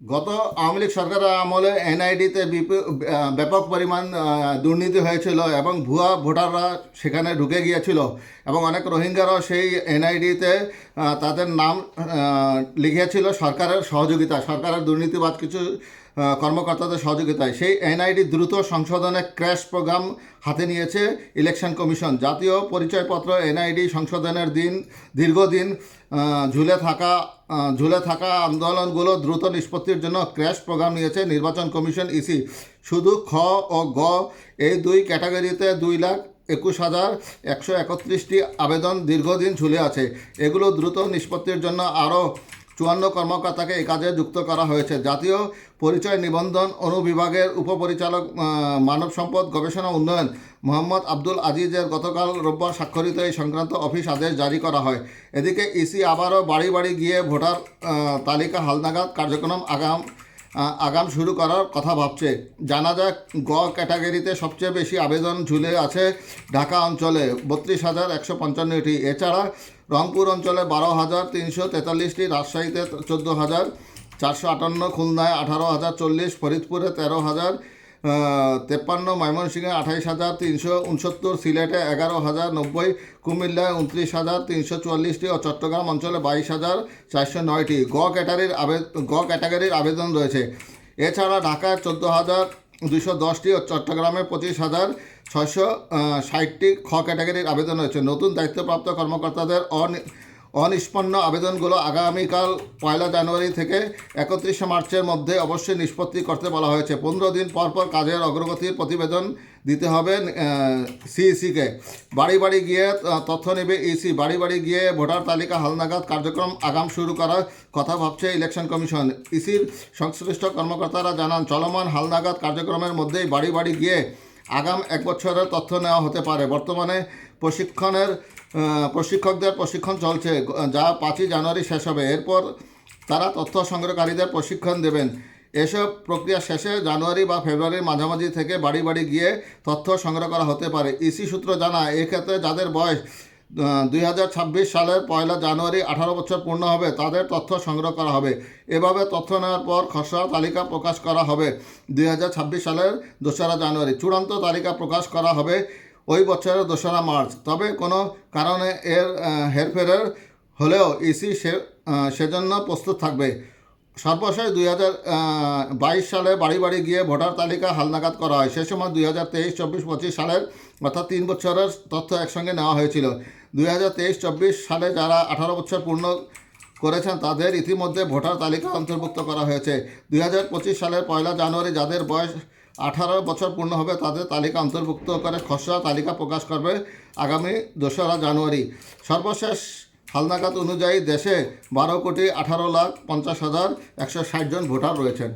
গত আওয়ামী লীগ সরকারের আমলে এনআইডিতে ব্যাপক পরিমাণ দুর্নীতি হয়েছিল এবং ভুয়া ভোটাররা সেখানে ঢুকে গিয়েছিল এবং অনেক রোহিঙ্গারাও সেই এনআইডিতে তাদের নাম লিখিয়েছিল সরকারের সহযোগিতা, সরকারের দুর্নীতিবাদ কিছু কর্মকর্তাদের সহযোগিতায়। সেই এনআইডি দ্রুত সংশোধনে ক্র্যাশ প্রোগ্রাম হাতে নিয়েছে ইলেকশন কমিশন। জাতীয় পরিচয়পত্র এনআইডি সংশোধনের দিন, দীর্ঘদিন ঝুলে থাকা ঝুলে থাকা আন্দোলনগুলো দ্রুত নিষ্পত্তির জন্য ক্র্যাশ প্রোগ্রাম নিয়েছে নির্বাচন কমিশন ইসি। শুধু খ ও গ, এই দুই ক্যাটাগরিতে দুই লাখ একুশ হাজার একশো একত্রিশটি আবেদন দীর্ঘদিন ঝুলে আছে। এগুলো দ্রুত নিষ্পত্তির জন্য আরও চুয়ান্ন কর্মকর্তাকে এই কাজে যুক্ত করা হয়েছে। জাতীয় পরিচয় নিবন্ধন অনুবিভাগের উপপরিচালক মানব সম্পদ গবেষণা উন্নয়ন মোহাম্মদ আব্দুল আজিজের গতকাল রোববার স্বাক্ষরিত এই সংক্রান্ত অফিস আদেশ জারি করা হয়। এদিকে ইসি আবারও বাড়ি বাড়ি গিয়ে ভোটার তালিকা হালনাগাদ কার্যক্রম আগাম আগাম শুরু করার কথা ভাবছে। জানা যায় গ ক্যাটাগরিতে সবচেয়ে বেশি আবেদন ঝুলে আছে ঢাকা অঞ্চলে। বত্রিশ হাজার একশো পঞ্চান্নটি। এছাড়া রংপুর অঞ্চলে বারো হাজার তিনশো তেতাল্লিশটি, রাজশাহীতে চোদ্দ হাজার চারশো আটান্ন, খুলনায় আঠারো হাজার চল্লিশ, ফরিদপুরে তেরো হাজার তেপ্পান্ন, ময়মনসিংহে আঠাইশ হাজার তিনশো উনসত্তর, সিলেটে এগারো হাজার নব্বই, কুমিল্লায় উনত্রিশ হাজার তিনশো চুয়াল্লিশটি ও চট্টগ্রাম অঞ্চলে বাইশ হাজার চারশো নয়টি গ ক্যাটাগরির আবেদন গ ক্যাটাগরির আবেদন রয়েছে। এছাড়া ঢাকায় চোদ্দ হাজার দুশো দশটি ও চট্টগ্রামে পঁচিশ হাজার ছয়শো ষাটটি খ ক্যাটাগরির আবেদন রয়েছে। নতুন দায়িত্বপ্রাপ্ত কর্মকর্তাদের অনি, অনিষ্পন্ন আবেদনগুলো আগামীকাল পয়লা জানুয়ারি থেকে একত্রিশে মার্চের মধ্যে অবশ্যই নিষ্পত্তি করতে বলা হয়েছে। পনেরো দিন পর পর কাজের অগ্রগতির প্রতিবেদন দিতে হবে সিইসিকে। বাড়ি বাড়ি গিয়ে তথ্য নেবে ইসি। বাড়ি বাড়ি গিয়ে ভোটার তালিকা, হালনাগাদ কার্যক্রম, আগাম শুরু করার কথা ভাবছে ইলেকশন কমিশন। ইসির সংশ্লিষ্ট কর্মকর্তারা জানান, চলমান হালনাগাদ কার্যক্রমের মধ্যেই বাড়ি বাড়ি গিয়ে আগাম এক বছরের তথ্য নেওয়া হতে পারে। বর্তমানে প্রশিক্ষণের প্রশিক্ষকদের প্রশিক্ষণ চলছে, যা পাঁচই জানুয়ারি শেষ হবে। এরপর তারা তথ্য সংগ্রহকারীদের প্রশিক্ষণ দেবেন। এসব প্রক্রিয়া শেষে জানুয়ারি বা ফেব্রুয়ারির মাঝামাঝি থেকে বাড়ি বাড়ি গিয়ে তথ্য সংগ্রহ করা হতে পারে। ইসি সূত্র জানা এক্ষেত্রে যাদের বয়স দুই হাজার ছাব্বিশ সালের পয়লা জানুয়ারি আঠারো বছর পূর্ণ হবে। তাদের তথ্য সংগ্রহ করা হবে। এভাবে তথ্য নেওয়ার পর খসড়া তালিকা প্রকাশ করা হবে দুই হাজার ছাব্বিশ সালের দোসরা জানুয়ারি। চূড়ান্ত তালিকা প্রকাশ করা হবে ওই বছরের দোসরা মার্চ। তবে কোনো কারণে এর হেরফেরের হলেও ইসি সে সেজন্য প্রস্তুত থাকবে। সর্বশেষ দুই হাজার বাইশ সালে বাড়ি বাড়ি গিয়ে ভোটার তালিকা হালনাগাদ করা হয়। সে সময় দুই হাজার তেইশ, চব্বিশ, পঁচিশ সালের, অর্থাৎ তিন বছরের তথ্য একসঙ্গে নেওয়া হয়েছিল। দুই হাজার তেইশ, চব্বিশ সালে যারা আঠারো বছর পূর্ণ করেছেন, তাদের ইতিমধ্যে ভোটার তালিকা অন্তর্ভুক্ত করা হয়েছে। দুই হাজার পঁচিশ সালের পয়লা জানুয়ারি, যাদের বয়স আঠারো বছর পূর্ণ হবে, তাদের তালিকা অন্তর্ভুক্ত করে খসড়া তালিকা প্রকাশ করবে আগামী দোসরা জানুয়ারি। সর্বশেষ হালনাগাদ অনুযায়ী দেশে বারো কোটি আঠারো লাখ পঞ্চাশ হাজার একশো ষাট জন ভোটার রয়েছেন।